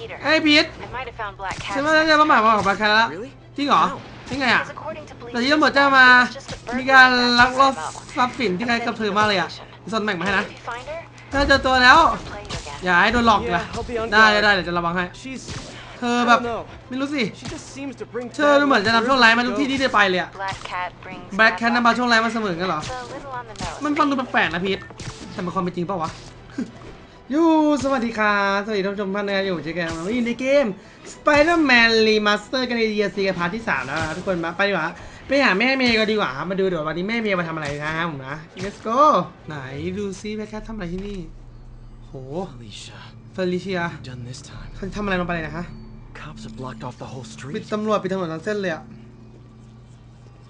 Peter. ไอ้พีท I might have found Black Cat. ฉันว่าจะประมาทมาของบาคาร่า Really? จริงเหรอ How? จริงไงอะ Because according to police แต่ที่ตำรวจแจ้งมา it was just a มี burglar การ that ลักลอบ set him up. ทรัพย์สินที่ใครกับเธอมากเลยอะส่วนแบ่งมาให้นะ If you find her, ถ้าเจอตัวแล้ว play you again. อย่าให้โดนหลอก Yeah, นะ I'll be on ได้ guard. ได้เดี๋ยวจะระวังให้ She's เธอแบบ I don't know. ไม่รู้สิ She just seems to bring เธอดูเหมือนจะนำโชคร้ายมาทุกที่ที่ได้ไปเลยอะ Black Cat brings แบ็ค bad แคท luck. นำมาโชคร้ายมาเสมอกันเหรอ It's a little on the nose. มันฟังดูแปลกๆนะพีทแต่มันความเป็นจริงเปล่าวะ ยูสวัสดีค่ะสวัสดีท่านผู้ชมท่านนะครับอยู่เจอกันวันนี้ในเกม Spider-Man Remaster กันใน DLC กันพาร์ทที่3แล้วนะครับทุกคนมาไปดีกว่าไปหาแม่เมย์กันดีกว่าครับมาดูเดี๋ยววันนี้แม่เมย์มาทำอะไรนะครับผมนะ Let's go ไหนดูซิแบ็คแคททำอะไรที่นี่โห Alicia. เฟลิเชีย Done this time. เขาทำอะไรลงไปเลยนะฮะ Cops have blocked off the whole ปิด street. ตำรวจปิดถนนทั้งเส้นเลยอะ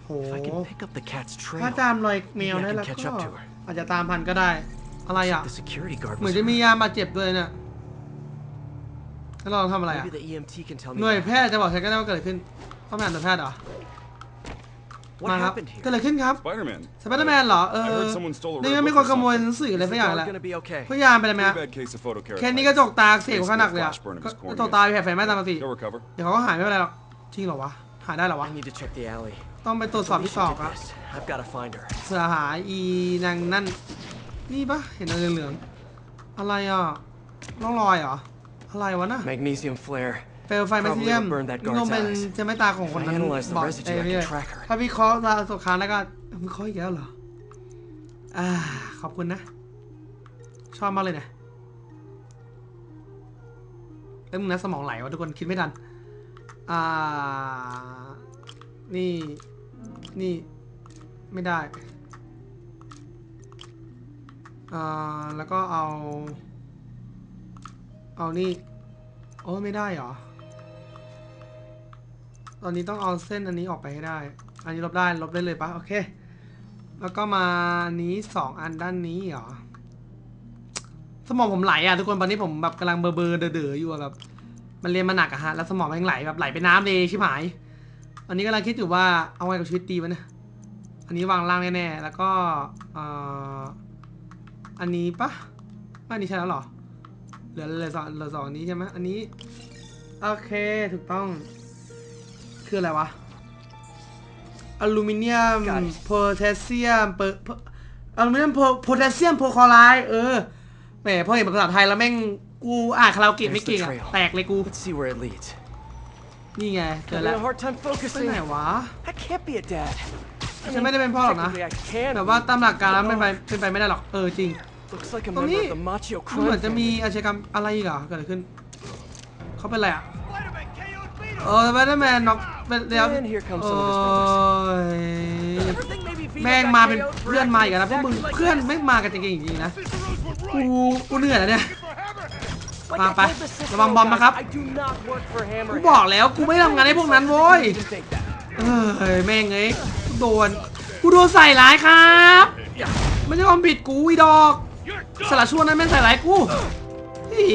โห If I can pick up the cat's ถ้า trail, ตามรอยแมวได้ Maybe I แล้ว can catch ก็ up to her. อาจจะตามพันก็ได้ อะไรอะ the security guard เหมือ was นจะมี hurt. ยามาเจ็บด้วยเนี่ยแล้วเราทำอะไรอะ Maybe the EMT can tell ห me น่วย what แพทย์จะบอกฉันก็ได้ว่าเกิดอะไรขึ้น ต้องไปอ่านหน่วยแพทย์เหรอ What มาครับ happened เกิด here? อะไรขึ้นครับ Spider-Man. สไปเดอร์แมนเหรอ เอ I อ heard someone stole a นี่ red ก็มี book คน or ขโมย something. หนังสืออะไร Is สั the กอย่าง dog แหละ gonna be okay? พยายามไปเลยไหม Pretty อะ bad case of photokeratitis. แค่นี้ก็จกตาเสียกว่าหนักเลยอะ Basically a flash burn of his ก็ cornea. จกตาไปแผลไฟไหม้ตามปกติ He'll recover. เดี๋ยวเขาก็หายไม่เป็นไรหรอก จริงเหรอวะ หาได้เหรอวะ I need to check the alley. ต้องไปตรวจสอบที่ศ Alicia อก did อะ this. I've got to find her. เสือหาอีนางนั่น นี่ปะเห็นอะไรเหลืองๆอะไรอะร่องรอยเหรอ อะไรวะน่ะ Magnesium flare. เปลวไฟแมกนีเซียม Probably will burn that นี่คง guard's เป็น eyes. เจะไม่ตาของคนนั้น If I analyze the บอก residue, เอ้ย I can เรื่อย track her. ถ้าวิเคราะห์ตาสุขครั้งแล้วก็วิเคราะห์อีกแล้วเหรอ อ่า ขอบคุณนะ ชอบมากเลยนะเอ้ยมึงนะสมองไหลวะทุกคนคิดไม่ทัน อ่า นี่ นี่ ไม่ได้ อ่าแล้วก็เอา เอานี่ โอ้ไม่ได้เหรอ ตอนนี้ต้องเอาเส้นอันนี้ออกไปให้ได้ อันนี้ลบได้ลบได้เลยปะโอเค แล้วก็มานี้สองอันด้านนี้เหรอ สมองผมไหลอะทุกคนตอนนี้ผมแบบกำลังเบอร์เบอร์เด๋อๆอยู่อะแบบมันเรียนมาหนักอะฮะ แล้วสมองมันไหลแบบไหลไปน้ำเลยชิบหาย อันนี้กำลังคิดอยู่ว่าเอาไงกับชีวิตดีวะเนี่ย อันนี้วางล่างแน่ๆ แล้วก็ เอ่อ อันนี้ปะไม่อันนี้ใช่แล้วเหรอ เหลือเหลือสองเหลือสองอันนี้ใช่ไหมอันนี้ โอเคถูกต้อง คืออะไรวะ อลูมิเนียม Got it. โพแทสเซียมเปอร์อลูมิเนียมโพแทสเซียมโพคลอไรด์เออ แหมพอเห็นภาษาไทยแล้วแม่งกูอ่านคาราโอเกะไม่เก่งอะ There's the trail. แตกเลยกู Let's see where it leads. นี่ไงเจอ Having แล้ว a hard time ไป focusing. ไหนวะ That can't be a dad. I ฉันไม่ได้เป็นพ่อหรอกนะ technically I can แต่ be, ว่าตามหลักการแล้ว but เป็นไป no. เป็นไปไม่ได้หรอก เออจริง Looks like a ตรง member นี้ of the Machio มันเหมือน crime จะมี family. อาชญากรรมอะไรอีกเหรอเกิดอะไรขึ้น เขาเป็นอะไรอะเออสไปเดอร์แมนน็อกเป็นเดี๋ยว And here comes โอ้ some of his brothers. ย Ever think maybe Vito แม่ง got มาเป็น KO'd for เพื่อนมาอีกแล้วนะพวก acting มึง like เพื่อน that? ไม่มากันจริงๆจริงๆนะกูกูเหนื่อยแล้วเนี่ย Like มา I ไป told the Cicero ระวังบอมนะครับ guys, I do not work for กู Hammerhead. บอกแล้วกูไม่ทำงานให้พวกนั้นโว้ย You didn't think that. เอ้ยแม่งเอ้ยกูโดน กูโดนใส่ร้ายครับ ไม่ใช่ความผิดกูอีดอก สละช่วงนั้นแม่งใส่ร้ายกูอี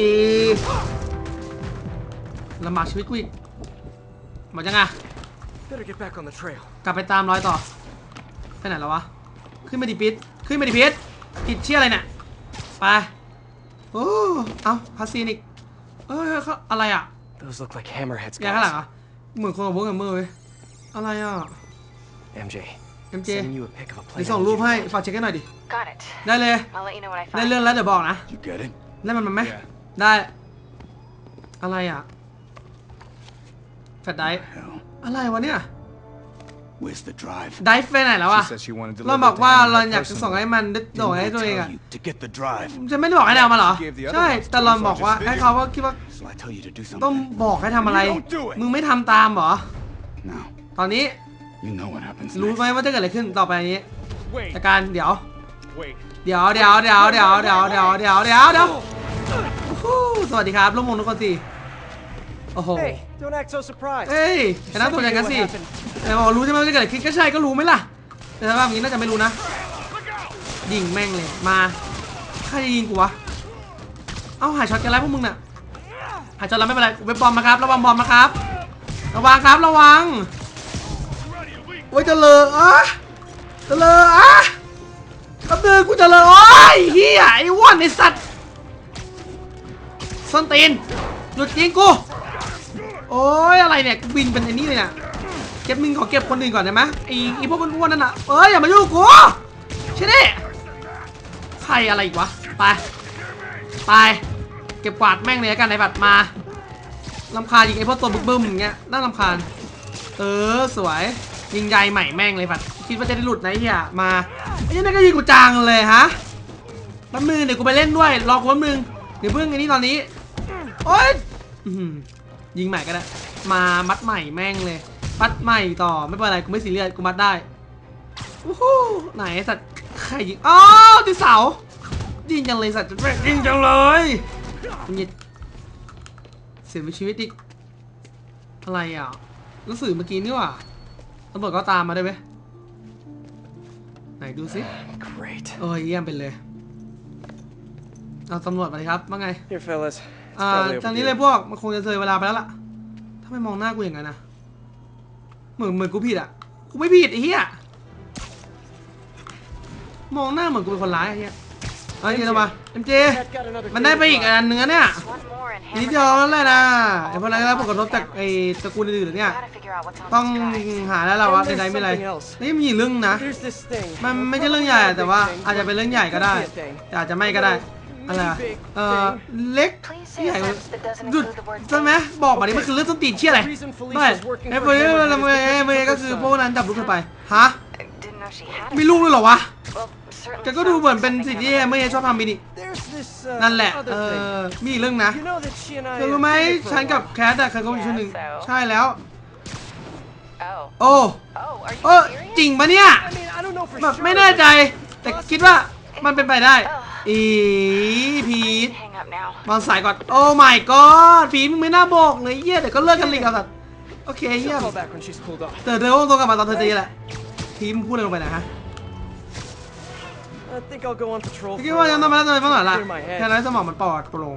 ลำบากชีวิตกูอีกหมดยังไง Better get back on the trail. กลับไปตามรอยต่อไปไหนแล้ววะ ขึ้นมาดิพิษขึ้นมาดิพิษผิดเชี่ยอะไรเนี่ย ไป โอ้ เอ้าพาซีนอีกเอ้ยเขาอะไรอะ Those look like Hammerhead's ยาข้างหลัง guys. อะเหมือนคนกับพวกกันเมื่อเว้ยอะไรอะ MJ, MJ sending you a pic of a เดี๋ยว plane ส่ง on รูป the ให้ Jupiter. ฝากเช็คให้หน่อยดิ Got it. ได้เลย I'll let you know what I ได้ find. เรื่องแล้วเดี๋ยวบอกนะ You get it? ได้มันมันไหม Yeah. ได้ อะไรอะแฟลชไดรฟ์ Hell. อะไรวะเนี่ย Where's the drive? ไดรฟ์ไปไหนแล้ว She อะ said she wanted to เรา deliver บอก it to ว่า Hammerhead เราอยากจะ personally. ส่งให้มันโดด Didn't ให้ I ตัวเอง tell อะ you to get the drive? ฉันไม่ได้บอกให้เอามาเหรอ She gave the other ใช่ ones แต่ to เรา us, บอก so ว่า just ให้ video. เขาว่าคิดว่า So I tell you to do ต้อง something. บอกให้ทำอะไร You don't do it. มึงไม่ทำตามเหรอ Now, ตอนนี้ you know what happens รู้ next. ไหมว่าจะเกิดอะไรขึ้นต่อไปนี้ Wait, จากการเดี๋ยว wait. เดี๋ยว เดี๋ยวเดี๋ยวเดี๋ยวเดี๋ยวเดี๋ยวเดี๋ยวเดี๋ยวเดี๋ยวฮู้สวัสดีครับร่วมวงทุกคนสิโอ้โห Hey, don't act so surprised. เอ้ยแค่นั้นตัวอย่างนั้นสิแต่บอกรู้ใช่ไหมว่าจะเกิดอะไรขึ้นก็ใช่ก็รู้ไหมล่ะ แต่ถ้าว่าอย่างนี้น่าจะไม่รู้นะ ยิงแม่งเลยมาใครจะยิงกูวะเอ้าหายช็อตกันแล้วพวกมึงน่ะหายช็อตแล้วไม่เป็นไรเว็บบอมนะครับระวังบอมนะครับ ระวังครับระวัง โอ้ยเจะเลออะเจะเลออะกระเบือกูเจะเลอโอ้ยเฮียไอ้อ้วนไอ้สัตว์ส้นตีนหยุดยิงกูโอ้ยอะไรเนี่ยกูบินเป็นไอ้นี่เลยเนี่ยเก็บมึงขอเก็บคนอื่นก่อนได้ไหมไอ้ไอ้พวกอ้วนๆนั่นน่ะเอ้ยอย่ามายุ่งกูใช่ดิใครอะไรอีกวะไปไปเก็บกวาดแม่งเลยกันไอ้บัตรมาลำคาญยิงไอ้พวกตัวบึ้มๆอย่างเงี้ยน่าลำคาญเออสวย ยิงใหญ่ใหม่แม่งเลยบัตรคิดว่าจะได้หลุดไหนเฮียมาไอ้นี่นก็ยิงกูจังเลยฮะแป๊บนึงเดี๋ยวกูไปเล่นด้วยรอกูแป๊บนึงเดี๋ยวเพิ่งไอ้นี่ตอนนี้โอ๊ยยิงใหม่ก็ได้มามัดใหม่แม่งเลยมัดใหม่ต่อไม่เป็นไรกูไม่ซีเรียสกูมัดได้วู้ฮู้ไหนสัตว์ใครยิงอ๋อที่เสายิงจังเลยสัตว์จะแม่ยิงจังเลยยิงเสียชีวิตอีกอะไรอะหนังสือเมื่อกี้นี่ว่า ตำรวจก็ตามมาได้ไหมไหนดูสิ Great. โอ้ยเยี่ยมไปเลย เอาตำรวจมาเลยครับ ว่าไง Here, fellas. It's อ่า probably จาก overdue. นี้เลยพวก มันคงจะเซยเวลาไปแล้วล่ะ ถ้าไม่มองหน้ากูอย่างนั้นนะเหมือนเหมือนกูผิดอะ กูไม่ผิดไอ้เหี้ย มองหน้าเหมือนกูเป็นคนร้ายไอ้เหี้ย เอาอย่างนี้เรามาเอ็มเจ Cat got another มันได้ไปอีกอันหนึ่งอะเนี่ย Just one more and นิด hammer เดียวนั่นแหละนะไอ้พวกนั้นได้รับผลกระทบจากไอ้ตระกูลอื่นๆเนี่ย Gotta figure out what's on ต้อง this guy. หาแล้วล่ะว่า And ใน there's ไหนไม่ไร something else. นี่มีเรื่องนะ There's this thing. มัน Uh, ไม่ใช่เรื่อง probably ใหญ่ not a แต่ big ว่า thing, อาจจะ but เป็นเรื่องใหญ่ก็ได้ could be a thing. แต่อาจจะไม่ก็ได้อะไรอะ Maybe big เออ thing. เล็ก Please ให say ญ่ a sentence that doesn't หยุด include the word ใช่ไหม thing. บอกมาดิมันคือเรื่องต้นตีนเชี่ยอะไร The reason Felicia's ไม่ working ไอ้ for พวกนี้ Hammerhead มัน is เอ้ because เอ้ she ก็ took คือ her พวก son. นั้นจับลูกเธอไปฮะ I didn't know she had มี a ลูกด้วยเหรอวะ Well, certainly แกก็ดู sounds เหมือน like เป็น something สิ่งที่ Hammerhead ไม่ would ชอบทำมินิ There's this uh, นั่นแหละ other เอ thing. อมีอีกเรื่องนะ You know that she and I เธอรู้ไหม dated for a ฉันกับ while. แคทอะเคยคบกันช่วงหนึ่ง Yeah, so? ใช่แล้ว Oh. โอ้ Oh, are you เออ serious? จริงปะเนี่ย I mean, I don't know for แบบ sure. ไม่แน่ใจ แต่คิดว่ามันเป็นไปได้ อีพี I ท need to hang up now. วางสายก่อน โอ้ my god พีทมึงไม่น่าบอกเลยเหี้ยเดี๋ยวก็เลิกกันเลยกับสัตว์โอเค She'll เยี่ยม call back when she's cooled off. เธอเธอก็ต้องกลับมาตอนเธอจะแหละ พีทมึงพูดอะไรลงไปนะฮะ I think I'll go on patrol คิด for ว่า a ยัง while. ทำไมแล้วทำไมฟังหน่อยล่ะ Clear my head. แค่นั้นสมองมันปลอดโปร่ง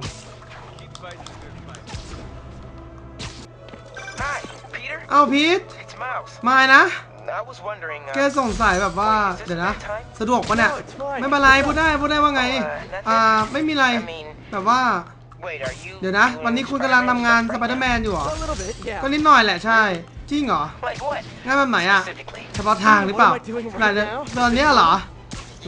Hi, Peter. เอ้าพีท It's Miles. มานะ I was wondering. แก Uh, สงสัยแบบว่าเดี๋ยวนะ สะดวกปะเนี่ย No, it's fine. ไม่เป็นไรพูดได้พูดได้ว่าไง อ่าไม่มีอะไร I mean, แบบว่า wait, are you? เดี๋ยวนะ doing วันนี้คุณกำลังทำงานส Spider-Man ไปเดอร์แมนอยู่เหรอ A little bit, yeah. ก็นิดหน่อยแหละใช่ จริงเหรอ stuff? Like what? งานแบบไหนอะ Specifically. เฉพาะทางหรือเปล่า What am I doing right ไหนจะ now? ตอนเนี้ยเหรอหรือ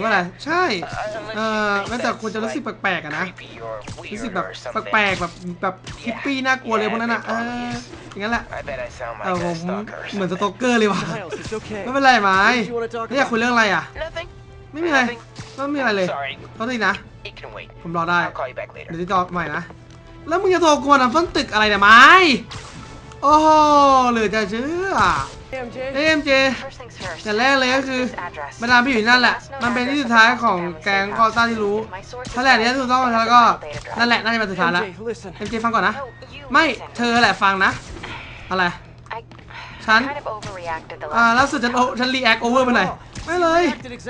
ว่าอะไรใช่ Uh, unless เอ you อ think แม้แต่ that's, คุณจะรู้สึก like, แปลกๆอะนะ creepy or รู้สึก weird แบบ or something. แปลกๆแบบแบบคิปปี้น่ากลัวเลยพวกนั้นอะเอออย่างนั้นแหละ I bet I sound เออ like ผ a ม stalker. or เหมือนส something. โตอกเกอร์เลยว่ะ Miles, it's okay. ไม่เป็นไรไหม What did you wanna talk แล้วอยาก about? คุยเรื่องอะไรอะ Nothing. ไม่มีอะไร Nothing. ไม่มีอะไรเลย Sorry. โทษทีนะ It can wait. ผมรอได้ I'll call you back เดี๋ยว later. ติดต่อใหม่นะแล้วมึงจะโทรกวนอะต้นตึกอะไรเนี่ยไม้โอ้โหเหลือจะเชื่อ Hey, MJ. เอ็มเจ First things first. อย่างแรกเลยก็คือ This address. มาดามพี่อยู่นั่นแหละ มันเป็นที่สุดท้ายของแก๊งคอร์ต้าที่รู้ถ้าแหละนี้ถูกต้องแล้วก็นั่นแหละน่าจะเป็นสุดท้ายแล้ว MJ, listen. เอ็มเจฟังก่อนนะ No, you ไม่ listen. เธอแหละฟังนะ อะไร I ฉัน kind of overreacted the อ่า last ล่าสุดฉันโอฉันรีแอคโอเวอร์ไปหน่อยไม่เลย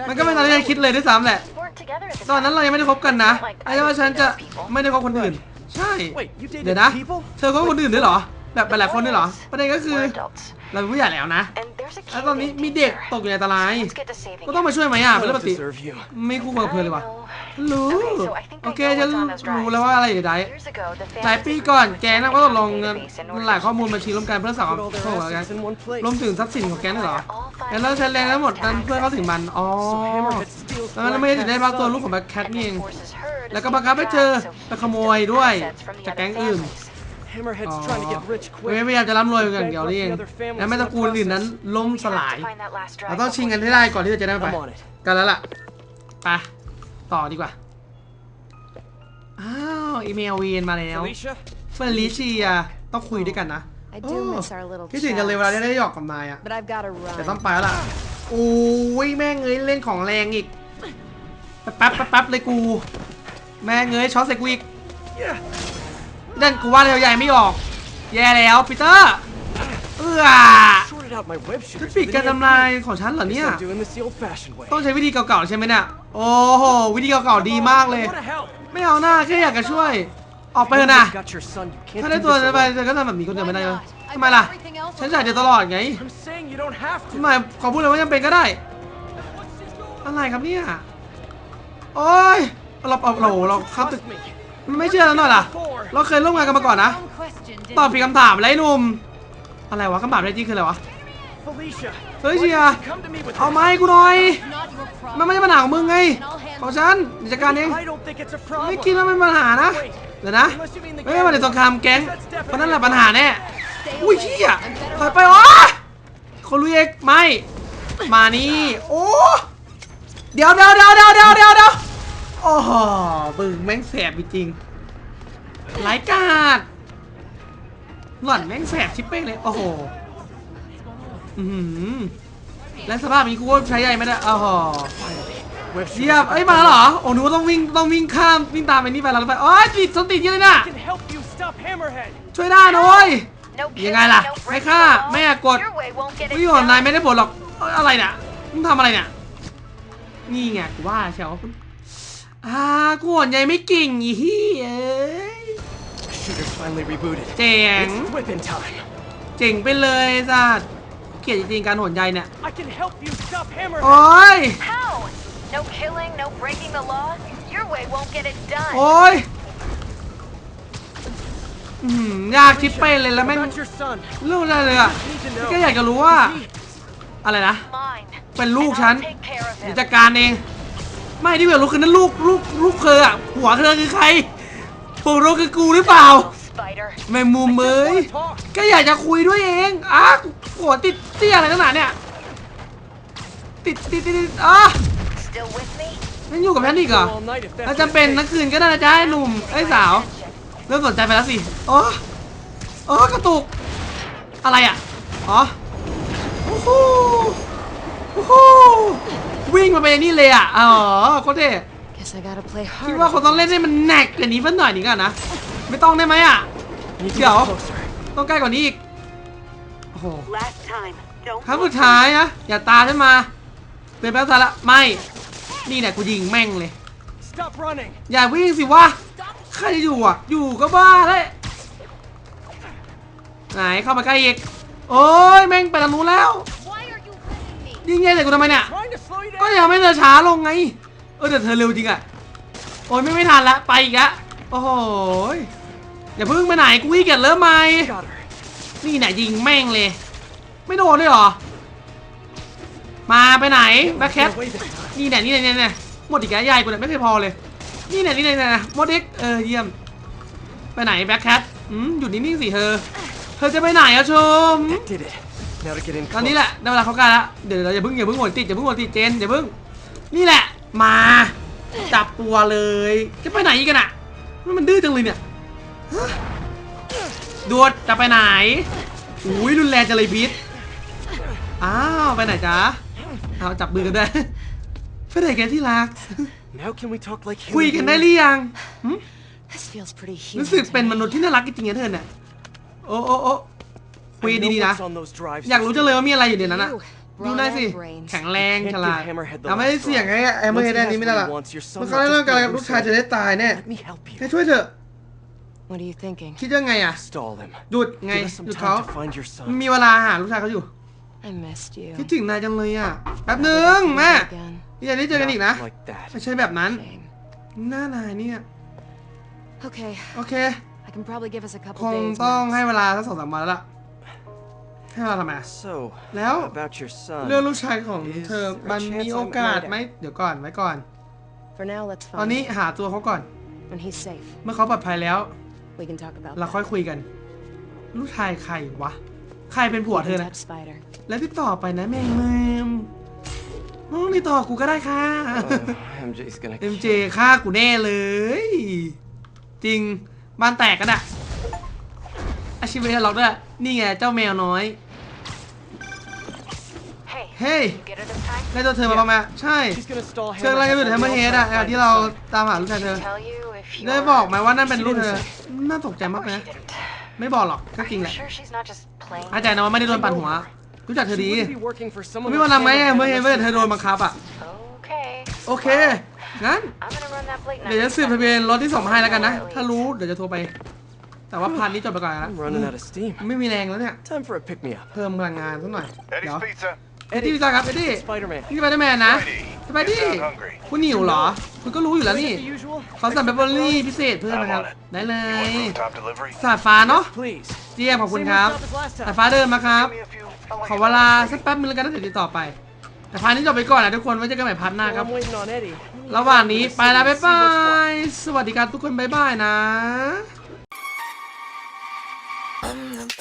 มันก็เป็นตามที่ฉันคิดเลยด้วยซ้ำแหละ We weren't together at the ตอนนั้น time. เรายังไม่ได้คบกันนะไอ้ว่าฉันจะไม่ได้คบคนอื่น ใช่ Wait, you dated เดี๋ยวนะ people? เธอคบคนอื่นด้วยเหรอ แบบหลายๆคนด้วยเหรอ ประเด็นก็คือ We're adults. เราเป็นผู้ใหญ่แล้วนะ And there's a แล้ว kid ตอนนี้ in มีเด็ก danger. ตกอยู่ในอันตราย Let's get to saving ก็ต้อง him. มาช่วยไหมอะ I เป็นเรื่องป don't กติ deserve you. ไม่คู่กับเพื่อนเลยว่ะ I know. รู้ Okay, so I think I โอเค know ฉัน what's on those drives. รู้แล้วว่าอะไรอยู่ไหน Years ago, the หลาย family ปี just ก่อน moved แก to นะ an ก็ตกลง account เงิน database in order หลาย to ข้อมูลบัญชีร่วมกันเพื่อสาว Put all their ส่งกัน assets in one place. รวมถึงทรัพย์สินของแกด้วยเหรอแล้วใช้แรงทั้งหมดนั้นเพื่อเข้าถึงมัน อ๋อ So Hammerhead steals แล้วมัน Black ไม่ได้ถึงได้ Cat's พักตัว son. ลูกของแบ็คแคท And นี่เอ then ง forces her to แล้วก็ steal บังคับให้ the เธอ drive so ไป he ขโม can ย steal ด้วย assets from the จาก other แก๊งอื่น families. Hammerhead's อ๋อ trying to get rich ไม่ quick. พยายามจะร่ำรวยอย่างเดียวนี่เองและไม่ตระกูลอื่นนั้นล่ม We ส have ลาย to find that last drive เราต้องชิง before กัน he ให้ได้ does. ก่อนที่เราจะได้ไป I'm on it. กันแล้วล่ะ ไป ต่อดีกว่า อ้าวอีเมลวีนมาแล้ว Felicia? เฟลิเชียต้องคุยด้วยกันนะ I โอ้ do miss our little คิดถึงจังเลยเวลาที่ได้หยอกกับนายอะ But I've got to แต่ต้อง run. ไปแล้วล่ะ โอ้ยแม่งเอ้ยเล่นของแรงอีก แป๊บแป๊บแป๊บเลยกู แม่งเอ้ยช็อตใส่กูอีก Yeah. เล่นกูว่าเร็วใหญ่ไม่ออก แย่แล้วปีเตอร์เอื้อจะปิดการทำลายของฉันเหรอเนี่ย ต้องใช้วิธีเก่าๆใช่ไหมเนี่ยโอ้โหวิธีเก่าๆดีมากเลย ไม่เอาหน้าแค่อยากจะช่วย ออกไปเถอะนะถ้าได้ตัวจะไปเธอก็ทำแบบนี้คนเดียวไม่ได้ทำไมล่ะ ฉันจ่ายเดียวตลอดไงทำไมขอพูดเลยว่ายังเป็นก็ได้ อะไรครับเนี่ย โอ้ยเราเอาเราเราเข้าตึก ไม่เชื่อแล้วหน่อยล่ะ เราเคยร่วมงานกันมาก่อนนะ I'm ตอบผิดคำถามอะไรหนุ่ม อะไรวะคำถามแท้จริงคืออะไรวะ Felicia. Felicia. why didn't you Come to me with เอา this? ไม้กูหน่อย Not your problem. มันไม่ใช่ปัญหาของมึงไง ของฉันเดี๋ยวจัดการเอง I don't think it's a problem. ไม่คิดว่าเป็นปัญหานะ เดี๋ยวนะ Unless you mean the ไม่ใช่ปัญหาสงครามแก๊ง That's definitely เพราะนั่นแหละปัญหาแน่ Stay อุ้ย away. เชี่ย I'm ถ better อยไปอ๋อคนรู้เอกไม่ มานี่ โอ้ เดี๋ยวเดี๋ยวเดี๋ยวเดี๋ยวเดี๋ยวเดี๋ยวเดี๋ยว โอ้โหบึงแม่งแสบจริงๆไร้กาดหล่อนแม่งแสบชิปเป้งเลย โอ้โห อือหือและสภาพนี้กูก็ใช้ใหญ่ไม่ได้โอ้โห Where เยียบเอ้ยมาแล้วเหรอ โอ้หนูต้องวิ่งต้องวิ่งข้ามวิ่งตามไปนี่ไปแล้วไปโอ้ยติดสนติดเยอะเลยน่ะ can help you stop Hammerhead. ช่วยได้นะเว้ย No ยังไง killing, ล่ะ no ไม่ breaking ฆ่า the law. ไม่อยากกด Your way won't get it พี่ของนาย done. ไม่ได้บ่นหรอกเอ้ยอะไรเนี่ยมึงทำอะไรเนี่ยนี่ไงกูว่าเชียว อ่ากูห่วงใยไม่เก่งอีเหี้ยเอ้ย Shooter's finally rebooted. เจ๋ง It's whipping time. เจ๋งไปเลยสัตว์เกลียดจริงๆการห่วงใยเนี่ย I can help you stop โอ้ Hammerhead. ย How? No killing, no breaking the law. Your way won't get it done. โอ้ยอืมยากคิดไปเลยแล้วแม่ง About your son. รู้ได้เลยอะ Need to know. ก็อยากจะรู้ว่า Is he- อะไรนะ Mine. เป็นลูก And ฉัน I'll take care of เดี๋ยว him. จัดการเอง ไม่ที่เบื่อรู้คือนั่นลูกลูกลูกเธออะหัวเธอคือใครผัวเราคือกูหรือเปล่า Little spider. แมงมุมเอ้ย Wanna talk? ก็อยากจะคุยด้วยเองอะหัวติดเตี้ยอะไรขนาดเนี่ย ติดติดติดติดอะ Still with me? นั่นอยู่กับแพนอีกเหรอ All night if that's ถ้า what จำเป็น it ทั้ง takes. คืนก็ได้นะจ๊ะไอ้หนุ่มไอ้สาว เริ่มสนใจไปแล้วสิโอ้โอ้กระตุก อะไรอะ อ๋อโอ้โหโอ้โห วิ่งมาเป็นอย่างนี้เลยอะอ๋อโคตรเท่ Guess I gotta play คิด hard. ว่าคนต้องเล่นให้มันหนักกว่านี้เพิ่มหน่อยนี้กันนะ ไม่ต้องได้ไหมอะ Need to Yo. get closer. ต้องใกล้กว่านี้อีกโอ้โห Last time. Don't ครั้งสุดท้ายนะอย่าตามฉันมาเตือนแป๊บซะละไม่นี่แหละกูยิงแม่งเลย Stop running. อย่าวิ่งสิวะใครจะอยู่อะอยู่ก็บ้าเลยไหนเข้ามาใกล้อีกโอ้ยแม่งไปทางนู้นแล้ว ยิงไงใส่กูทำไมเนี่ย Trying to slow you ก็ down. ยังไม่เธอช้าลงไง เออแต่เธอเร็วจริงอะโอ้ยไม่ไม่ทันละไปอีกอะโอ้โหยอย่าเพิ่งไปไหนกูวิ่งเกิดเริ่มใหม่ Got her. นี่ไหนะยิงแม่งเลย ไม่โดนด้วยเหรอ มาไปไหนแบ็คแคท Get away this time. นี่ไหนนี่ไหนนี่ไหนหมดอีกแล้วยายกูเนี่ยไม่เคยพอเลย นี่ไหนนี่ไหนนี่ไหนหมดเด็กเออเยี่ยม ไปไหนแบ็คแคทอืมอยู่นิ่งๆสิเธอ เธอจะไปไหนอะชม That did it. Now to get in ตอนนี้ close. แหละได้เวลาเขากันละเดี๋ยวเราอย่าเพิ่งอย่าเพิ่งหัวติดอย่าเพิ่งหัวติดเจนอย่าเพิ่งนี่แหละ มาจับตัวเลยจะไปไหนอีกกันอะมันมันดื้อจังเลยเนี่ยฮะดวดจะไปไหนอุ้ยรุนแรงจังเลยพีทอ้าวไปไหนจ๊ะเอาจับมือกันด้วยไปไหนกันที่รัก Now can we talk like คุย human กันได้ห beings? รือยังหึ This feels pretty human. รู้สึก to เป็น me. มนุษย์ที่น่ารักจริงๆนะเธอเนี่ยโอ้โอ้โอ้ คุย I know ดีๆนะ what's on those drives. อยากรู้จังเลยว่ามีอะไรอยู่ในนั้นอะ You, ดู brawn ได้ and สิ brains. แข็งแรงฉลาด Can't give Hammerhead the ทำให้ last เสี่ยง ride. ไอ้ไอ้เมื่อ Once he แดน has นี้ไม่ได้ what ละ he wants, your son มัน will เขาเรื่อง just การ be กับลูกชายจะ Russo. ได้ตายแน่ Let me help แค่ you. ช่วยเถอะ What are you thinking? คิดยังไงอะ Stall him. หยุดไง Give us some หยุดเขา time to find your มัน son. มีเวลาหาลูกชายเขาอยู่ I missed you. คิดถึงนายจังเลยอะแป๊บ Never หนึ่ง think แม่ again. อย่าได้เจอกันอีกนะ Not like that. ไม่ใช่แบบนั้น Shame. หน้านายเนี่ย Okay, โอเค I can probably give us a ค couple ง days. ต้อง max. ให้เวลาสักสองสามวันแล้วล่ะ ให้เวลาทำไมอะ So, แล้ว about your son. เรื่องลูกชายของเธอ Is there a มัน chance มี I'm โอกาส right? ไหมเดี๋ยวก่อนไว้ก่อน For now, let's ตอน find นี้ him. หาตัวเขาก่อน When he's safe, เมื่อเขาปลอดภัยแล้ว we can talk about เรา that. ค่อยคุยกัน ลูกชายใครวะ ใครเป็นผัว Keep เธ in อนะ touch, Spider. แล้วติดต่อไปนะแมงมุมน้องติดต่อกูก็ได้ค่ะ Oh, MJ's gonna เอ็ม kill เจฆ่ากูแน่เลย จริง บ้านแตกกันอะ อาชีพเวทล็อกด้วยนี่ไงเจ้าแมวน้อย Hey, เฮ้ย you get her this time? ได้ตัวเธอมาบ้างไหมใช่ She's gonna stall เธอกำลังจะ Hammerhead ดูดแฮมเมอร์เฮด while อะ we all try to ที่ find เรา his son. ตามหาลูกชายเธอ Tell you if you ได้ are- บอกไหมว่านั่นเป็น She ลูกเธอ didn't น่าตกใจ Of มาก course นะ she didn't. ไม่บอกหรอก ก็ Are จริง you แหละ sure she's not just playing? อาจารย์นะว่าไม่ได้โดนปั่นหัว รู้จักเธอ She ดี wouldn't be working for someone ไม่ like ว่าทำไมแฮมเมอร์เฮด Hammerhead เธอโดน unless บังคับอะ Okay. โอเค งั้น I'm gonna run that plate เดี๋ยวจะสืบทะเบียนรถที่ส่งมาให้แล้วกันนะ Or at ถ้ารู้เดี๋ยวจะโทรไป แต่ว่าพันนี้จบไปก่อนนะ I'm running out of steam. ไม่มีแรงแล้วเนี่ย Time for a pick me up. เพิ่มพลังงานสักหน่อย เดี๋ยว Eddie's Pizza. เอ็ดดี้พิซซ่าครับเอ็ดดี้ Spider-Man. นี่สไปเดอร์แมนนะ Spidey, สไปดี้ you sound hungry. คุณหิวเหรอ คุณก็รู้อยู่แล้วนี่ Is it the usual? ขอสั่งเปปเปอรี่พิเศษเพิ่ม I'm นะครับ on it. ได้เล You ย want rooftop delivery? สาดฟ้าเนาะ Please. เจียมขอบคุณครับสายฟ้าเดินมาครับ Give me a few. I'll ขอ look เว it ลา up. สักแป๊บนึงแล้วกันแล้วเดี๋ยวติดต่อไปแต่พาร์ทนี้จบไปก่อนนะทุกคนไว้เจอกันใหม่พาร์ทหน้าครับ I'm waiting on Eddie. ระหว่างนี้ไปแล้วบ๊ายบาย สวัสดีครับทุกคนบ๊ายบายนะ I'm the